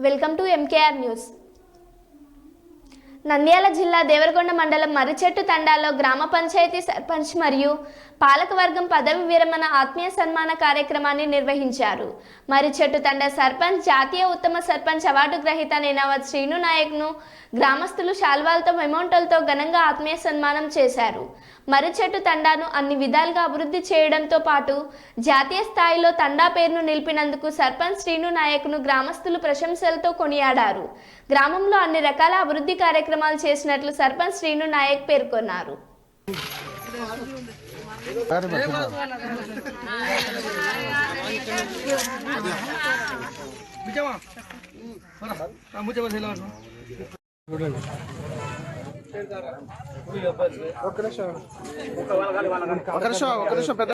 Welcome to MKR news Nandyal జిల్లా దేవరకొండ మండలం మర్రిచెట్టు తండాలో గ్రామ పంచాయతీ సర్పంచ్ మరియు పాలకవర్గం పదవి విరమణ ఆత్మీయ సన్మాన కార్యక్రమాన్ని నిర్వహించారు. మర్రిచెట్టు తండా సర్పంచ్ జాతీయ ఉత్తమ సర్పంచ్ అవార్డు గ్రహీత నేనావత్ శ్రీను నాయక్ను గ్రామస్తులు శాల్వాలతో మెమోంటలతో ఘనంగా ఆత్మీయ సన్మానం చేశారు. మర్రిచెట్టు తండాను అన్ని విధాలుగా అభివృద్ధి చేయడంతో పాటు జాతీయ స్థాయిలో తండా పేరును నిలిపినందుకు సర్పంచ్ శ్రీను నాయక్ను గ్రామస్తులు ప్రశంసలతో కొనియాడారు. గ్రామంలో అన్ని రకాల అభివృద్ధి కార్యక్రమాలు చేసినట్లు సర్పంచ్ శ్రీను నాయక్ పేర్కొన్నారు. పెద్ద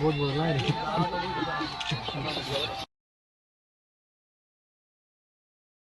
बहुत बोल रहा है